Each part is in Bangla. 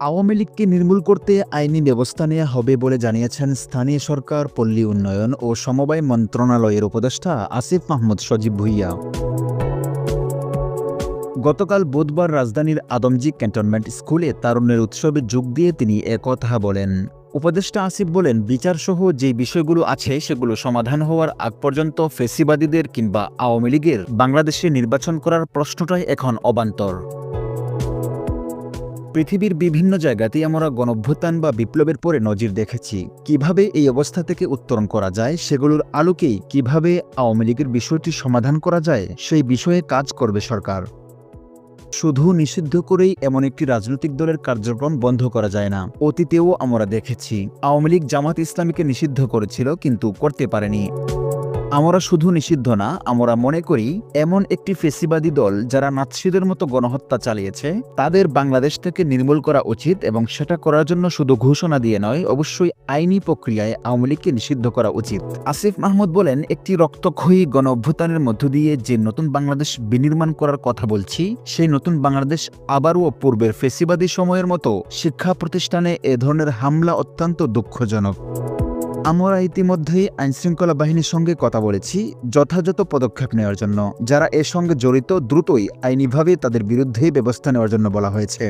আওয়ামী লীগকে নির্মূল করতে আইনি ব্যবস্থা নেওয়া হবে বলে জানিয়েছেন স্থানীয় সরকার, পল্লী উন্নয়ন ও সমবায় মন্ত্রণালয়ের উপদেষ্টা আসিফ মাহমুদ সজীব ভুইয়া। গতকাল বুধবার রাজধানীর আদমজি ক্যান্টনমেন্ট স্কুলে তারুণ্যের উৎসবে যোগ দিয়ে তিনি একথা বলেন। উপদেষ্টা আসিফ বলেন, বিচারসহ যে বিষয়গুলো আছে সেগুলো সমাধান হওয়ার আগ পর্যন্ত ফেসিবাদীদের কিংবা আওয়ামী লীগের বাংলাদেশে নির্বাচন করার প্রশ্নটাই এখন অবান্তর। পৃথিবীর বিভিন্ন জায়গাতেই আমরা গণভ্যুত্থান বা বিপ্লবের পরে নজির দেখেছি। কীভাবে এই অবস্থা থেকে উত্তরণ করা যায়, সেগুলোর আলোকেই কীভাবে আওয়ামী লীগের বিষয়টি সমাধান করা যায়, সেই বিষয়ে কাজ করবে সরকার। শুধু নিষিদ্ধ করেই এমন একটি রাজনৈতিক দলের কার্যক্রম বন্ধ করা যায় না। অতীতেও আমরা দেখেছি, আওয়ামী লীগ জামাত ইসলামীকে নিষিদ্ধ করেছিল, কিন্তু করতে পারেনি। আমরা শুধু নিষিদ্ধ না, আমরা মনে করি এমন একটি ফেসিবাদী দল যারা নাৎসিদের মতো গণহত্যা চালিয়েছে, তাদের বাংলাদেশ থেকে নির্মূল করা উচিত এবং সেটা করার জন্য শুধু ঘোষণা দিয়ে নয়, অবশ্যই আইনি প্রক্রিয়ায় আওয়ামী লীগকে নিষিদ্ধ করা উচিত। আসিফ মাহমুদ বলেন, একটি রক্তক্ষয়ী গণ অভ্যুত্থানের মধ্য দিয়ে যে নতুন বাংলাদেশ বিনির্মাণ করার কথা বলছি, সেই নতুন বাংলাদেশ আবারও পূর্বের ফেসিবাদী সময়ের মতো শিক্ষা প্রতিষ্ঠানে এ ধরনের হামলা অত্যন্ত দুঃখজনক। আমরা ইতিমধ্যেই আইনশৃঙ্খলা বাহিনীর সঙ্গে কথা বলেছি, যথাযথ পদক্ষেপ নেওয়ার জন্য, যারা এর সঙ্গে জড়িত দ্রুতই আইনিভাবে তাদের বিরুদ্ধে ব্যবস্থা নেওয়ার জন্য বলা হয়েছে।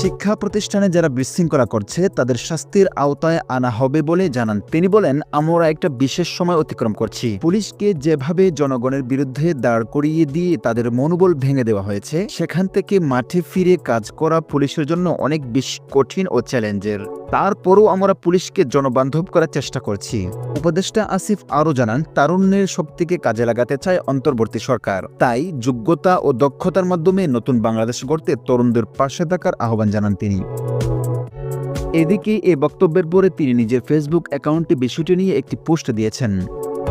শিক্ষা প্রতিষ্ঠানে যারা বিশৃঙ্খলা করছে, তাদের শাস্তির আওতায় আনা হবে বলে জানান। তিনি বলেন, আমরা একটা বিশেষ সময় অতিক্রম করছি। পুলিশকে যেভাবে জনগণের বিরুদ্ধে দাঁড় করিয়ে দিয়ে তাদের মনোবল ভেঙে দেওয়া হয়েছে, সেখান থেকে মাঠে ফিরে কাজ করা পুলিশের জন্য অনেক বেশি কঠিন ও চ্যালেঞ্জের। তারপরও আমরা পুলিশকে জনবান্ধব করার চেষ্টা করছি। উপদেষ্টা আসিফ আরও জানান, তারুণ্যের শক্তিকে কাজে লাগাতে চায় অন্তর্বর্তী সরকার। তাই যোগ্যতা ও দক্ষতার মাধ্যমে নতুন বাংলাদেশ গড়তে তরুণদের পাশে থাকার আহ্বান জানান তিনি। এদিকে এ বক্তব্যের পরে তিনি নিজের ফেসবুক অ্যাকাউন্টে বিষয়টি নিয়ে একটি পোস্ট দিয়েছেন।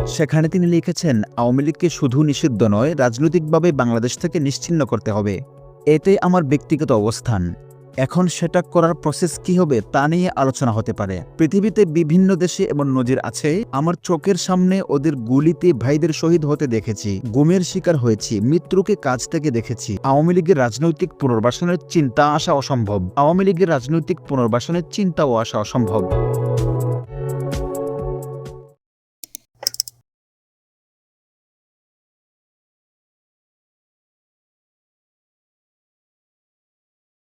সেখানে তিনি লিখেছেন, আওয়ামী লীগকে শুধু নিষিদ্ধ নয়, রাজনৈতিকভাবে বাংলাদেশ থেকে নিশ্চিন্ন করতে হবে। এতে আমার ব্যক্তিগত অবস্থান। এখন সেটা করার প্রসেস কি হবে তা নিয়ে আলোচনা হতে পারে। পৃথিবীতে বিভিন্ন দেশে এবং নজির আছে, আমার চোখের সামনে ওদের গুলিতে ভাইদের শহীদ হতে দেখেছি, গুমের শিকার হয়েছি, মৃত্যুকে কাজ থেকে দেখেছি। আওয়ামী লীগের রাজনৈতিক পুনর্বাসনের চিন্তা আসা অসম্ভব। আওয়ামী লীগের রাজনৈতিক পুনর্বাসনের চিন্তাও আসা অসম্ভব।